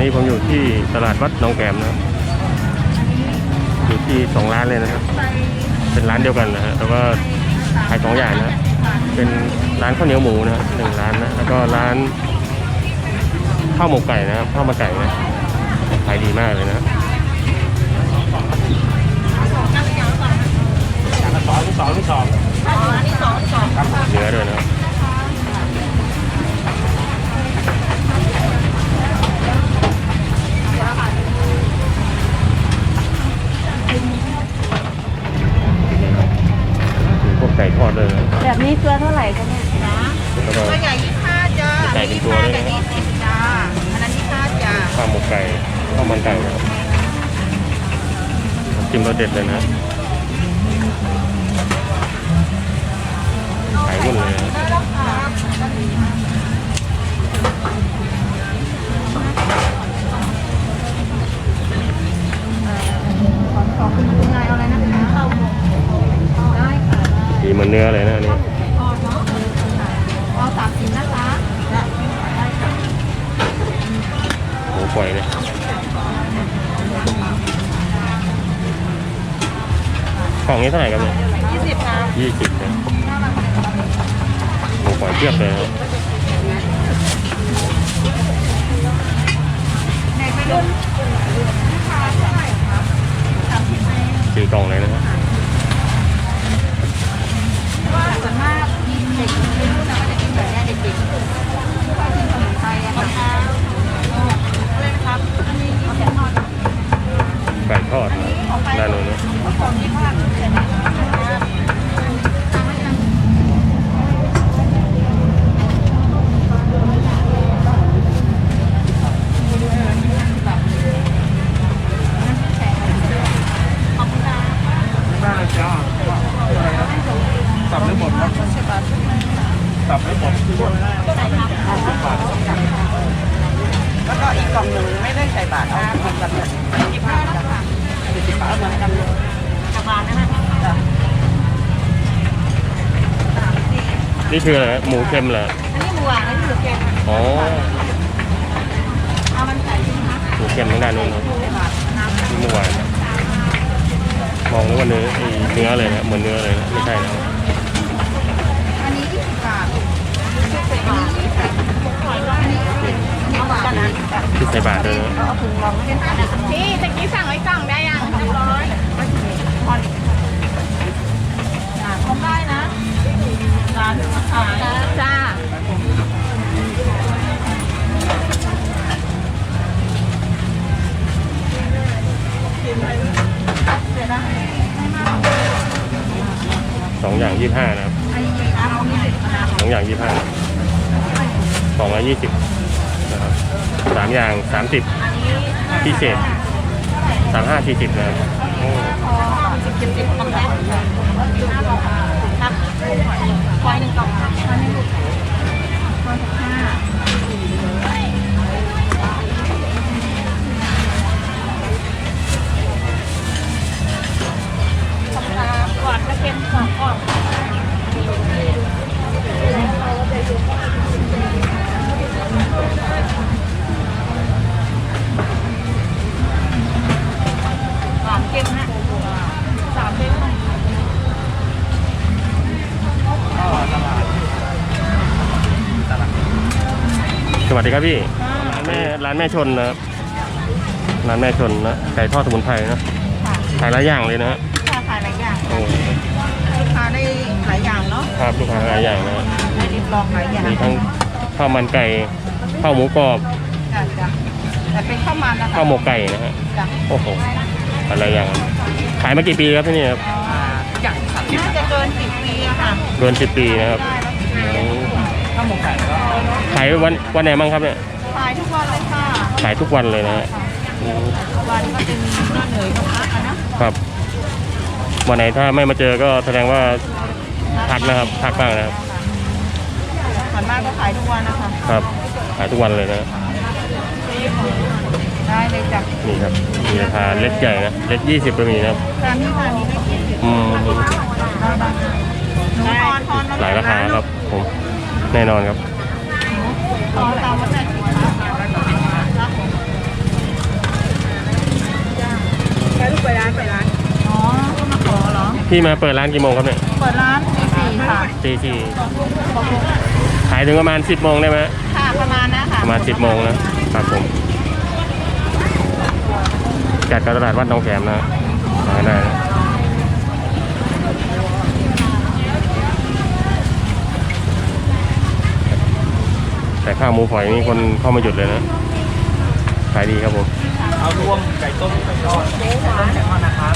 นี้ผมอยู่ที่ตลาดวัดหนองแกมนะอยู่ที่สองร้านเลยนะครับ เป็นร้านเดียวกันนะฮะแต่ว่าขายสองอย่างนะฮะเป็นร้านข้าวเหนียวหมูนะหนึ่งร้านนะแล้วก็ร้านข้าวหมกไก่นะครับข้าวมันไก่นะขายดีมากเลยนะสองสองสองอันนี้สองสองเนื้อด้วยนะ พวกไก่ทอดด้วยนะแบบนี้ตัวเท่าไหร่คะเนี่ยนะแล้วก็ตัวใหญ่ยี่ห้าจ้าไก่เป็นตัวด้วยนะยี่สิบจ้าอันนั้นยี่ห้าจ้าข้าวหมกไก่ข้าวมันไก่นะครับน้ำจิ้มรสเด็ดเลยนะขายวุ่นเลย คุณคุณยายเอาอะไรนะคะข้าวหมกได้ค่ะดีเหมันเนื้อเลยนะอันนี่พอเนาะเอาสามชิ้นนะคะได้ค่ะหมูปล่อยเลยกล่องนี้เท่าไหร่ครับเนี่ยยี่สิบค่ะยี่สิบนะหมูปล่อยเทียบเลยนะในไปรุ่นลูกค้าเท่าไหร่คะสามสิบไหม สี่กล่องเลยนะฮะส่วนมากกินเด็กไม่รู้นะว่าจะกินแบบนี้เด็กๆชอบกินขนมไทยอะค่ะอะไรนะครับอันนี้แกะทอด ไก่ทอดนะด้านโน้นนะ ของยี่ห้อเสร็จแล้ว ได้เลยจ้าสับได้หมดครับสับได้หมดทุกคน แล้ว ก็อีกกล่องหนึ่งไม่ได้ใส่บาทเอาเหมือนกันเลยยี่ห้าจ้ะสี่สิบบาทเหมือนกันเลยกระบาลนะคะนี่คืออะไรฮะหมูเค็มเหรออันนี้หมูหวานอันนี้หมูแกงค่ะอ๋อเอามันใส่ชิ้นนะหมูเค็มทางด้านโน้นนะน้ำนี่เมื่อวานมองนึกว่าเนื้อเนื้อเลยนะเหมือนเนื้อเลยนะไม่ใช่นะอันนี้ยี่สิบบาท ถุงรองเป็นอันนั้นพี่ตะกี้สั่งไว้กล่องได้ยังเรียบร้อยพอได้นะร้านขายจ้าสองอย่างยี่ห้านะครับอันนี้เอานี่สิบนะสองอย่างยี่ห้าสองร้อยยี่สิบ นะครับสามอย่างสามสิบพิเศษสามห้าสี่สิบนะครับโอ้พอสิบสิบสิบกล่องได้ห้าร้อยครับควายหนึ่งกล่องครับควายหนึ่งลูกควายสิบห้าขอบคุณครับกอดกระเทียมสองกล่อง วัสดีครับพี่ร้านแม่ร้านแม่ชนนะครับร้านแม่ชนนะไก่ทอดสมุนไพรนะค่ะขายหลายอย่างเลยนะฮะลูกค้าขายหลายอย่างโอ้ลูกค้าได้หลายอย่างเนาะครับลูกค้าหลายอย่างนะฮะได้ริบลองหลายอย่างมีทั้งข้าวมันไก่ข้าวหมูกรอบจ้ะจ้ะแต่เป็นข้าวมันนะคะข้าวหมกไก่นะฮะจ้ะโอ้โหอะไรอย่าง ขายมากี่ปีครับที่นี่ครับอ่าจากเกินสิบปีอะค่ะเกินสิบปีนะครับได้แล้วอืม ข้าวหมกไก่ก็ขายวันวันไหนบ้างครับเนี่ยขายทุกวันเลยค่ะขายทุกวันเลยนะฮะอืมวันก็เป็นหน้าเหนื่อยก็พักอะนะครับวันไหนถ้าไม่มาเจอก็แสดงว่าพักนะครับพักบ้างนะครับส่วนมากก็ขายทุกวันนะคะครับขายทุกวันเลยนะได้เลยจ้ะนี่ครับมีราคาเล็กใหญ่นะเล็กยี่สิบก็มีนะครับตามนี้ค่ะมีได้กี่สิบอืมหนูทอนทอนมหลายราคาครับผม แน่นอนครับทอนตามวัตถุดิบครับผมไปลูกไปร้านไปร้านอ๋อก็มาขอเหรอ พี่มาเปิดร้านกี่โมงครับเนี่ย เปิดร้านตีสี่ค่ะตีสี่ขายถึงประมาณสิบโมงได้ไหมค่ะ ประมาณนะค่ะ ประมาณสิบโมงนะครับผมจัดการตลาดวัดหนองแขมนะมากันได้ แต่ข้าวหมูฝอยนี่คนเข้ามาหยุดเลยนะ ขายดีครับผม เอารวมไก่ต้มไก่ทอดต้มไก่ทอดนะครับ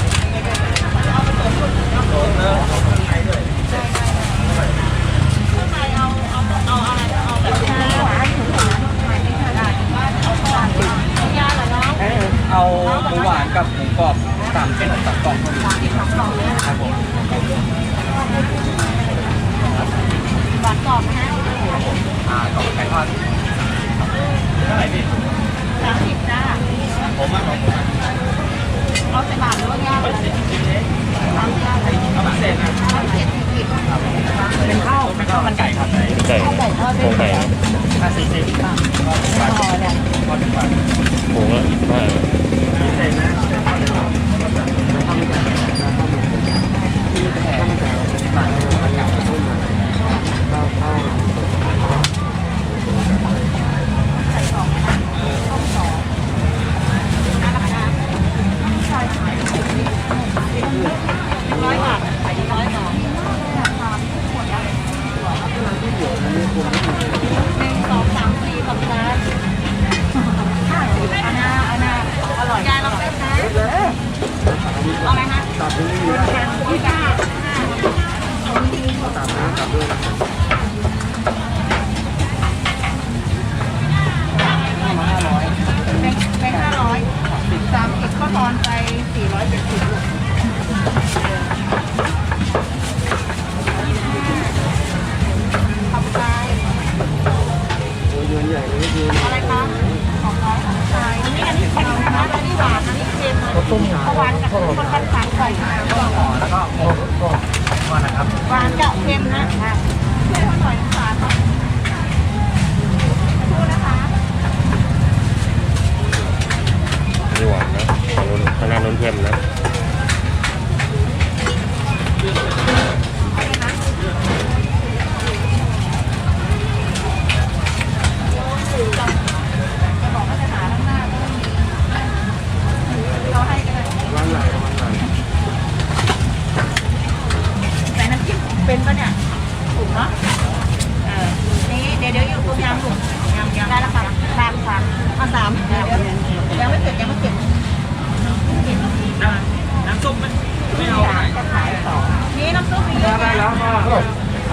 ที่ร้านจะขายสองนี่น้ำซุปมีเยอะได้แล้วค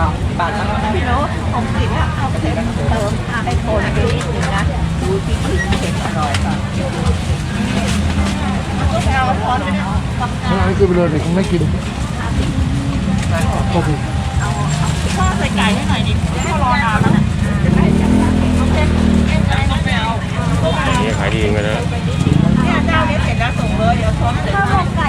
รับบาทละน้ตผมสิบอะเอาไปเติมเอาไปโคนไปนิดนึงนะดูที่ขิงเห็นอร่อยก่อนก็ไปเราพรไปเนี่ยไม่เอาคือไปเลยเด็กไม่กินโอเคอาใส่ไก่ให้หน่อยดิเขารอนานแล้วขายดีเองเลยนะเนี่ยเจ้านี้เสร็จแล้วส่งเลยเดี๋ยวพร้อมข้าวหมกไก่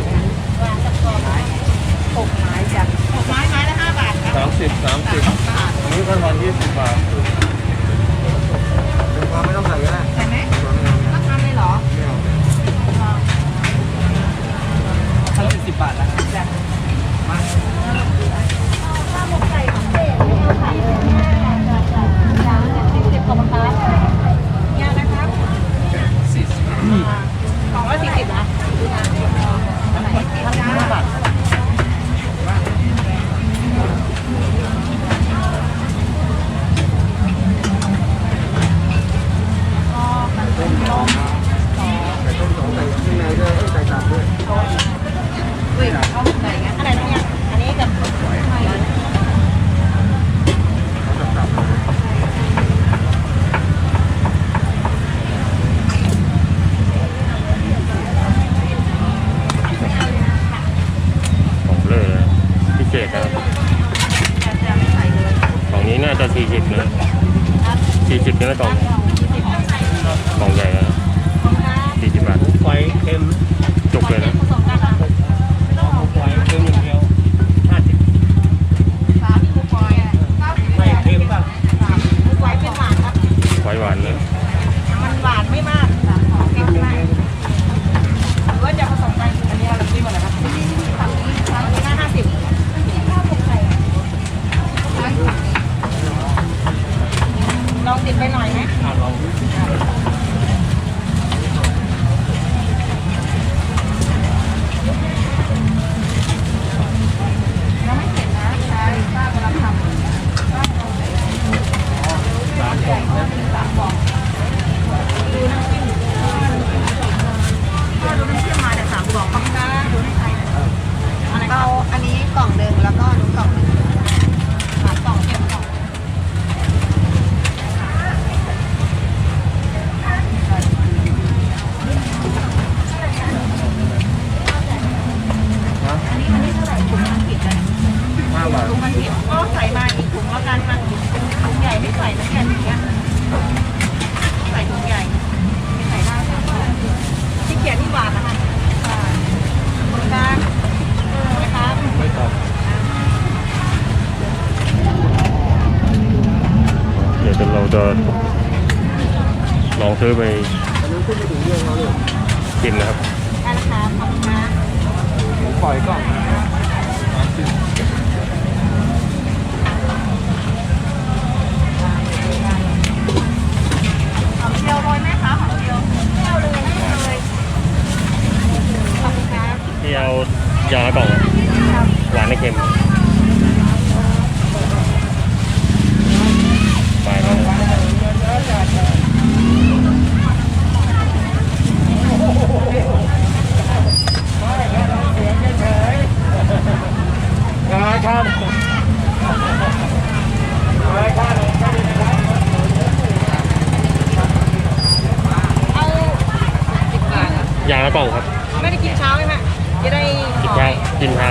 สี่สิบนะกล่องกล่องใหญ่นะสี่สิบบาทไฟเค็มจุกเลยนะผสมกันนะไม่ต้องเอา ไฟเค็มอย่างเดียวห้าสิบ สามหมูฝอยเก้าสิบ ไม่เค็มป่ะ หมูฝอยเป็นหวานครับ ไว้หวานนะ มันหวานไม่มากสามของเค็มไม่มากหรือว่าจะผสมกันอันนี้เราจิ้มอะไรครับฝั่งนี้ฝั่งนี้ห้าสิบลองติดไปหน่อยไหม อ่าลอง ยังไม่เสร็จนะใช่ป้ากำลังทำ สามกล่อง สามบอกดูน้ำจิ้มก็ดูน้ำจิ้มมาจากสามกล่องต้องนะดูให้ใครอะไรเอาอันนี้กล่องหนึ่งแล้วก็นู้นกล่องหนึ่งสามกล่องเค็มกล่อง อันนี้อันนี้เท่าไหร่ถุงมันผิดเลย ห้าบาท ถุงมันผิดก็ใส่มาอีกถุงแล้วกันมันถุงใหญ่ไม่ใส่นะเนี่ยอย่างเงี้ยใส่ถุงใหญ่ไม่ใส่ได้ค่ะที่เขียนที่หวานนะคะค่ะขอบคุณครับเออนะครับ ไม่ต้อง เดี๋ยวเรา จะลองซื้อไปกินนะครับได้แล้วครับขอบคุณครับหมูฝอยกล่องสามสิบหอมเจียวโรยไหมคะหอมเจียวไม่เอาเลยไม่เอาเลยขอบคุณครับที่เอายาละกล่องอะหวานไม่เค็มไปแล้วนะ งาครับเอาสิบบาทอะยาละกล่องครับ ไม่ได้กินเช้าใช่ไหมจะได้กินเช้ากินเช้า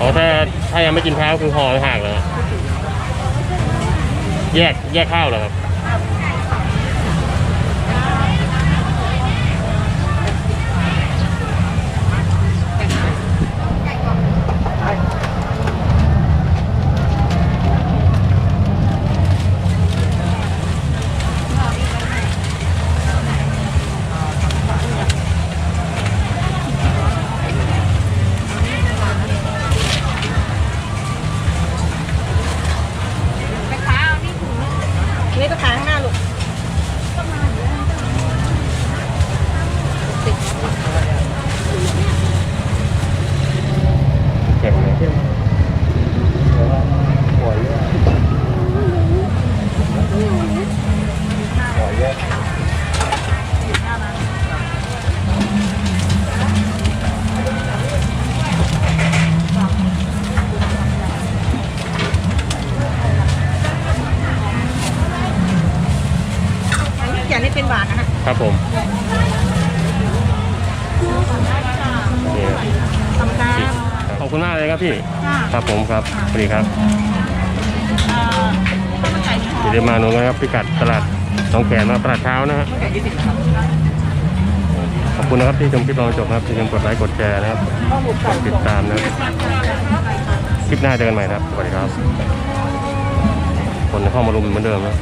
อ๋อถ้าถ้ายังไม่กินเช้าคือห่อห่างเลยอะแยกแยกข้าวเหรอครับ ค่ะครับผมครับสวัสดีครับเอ่อข้าวมันไก่ที่ห่ออย่าลืมมาหนูนะครับพิกัดตลาดหนองแขมนะตลาดเช้านะฮะแค่ยี่สิบครับขอบคุณนะครับที่ชมคลิปเราจบนะครับอย่าลืมกดไลค์กดแชร์นะครับกดติดตามนะครับคลิปหน้าเจอกันใหม่นะครับสวัสดีครับ คนเข้ามารุมเหมือนเดิมนะ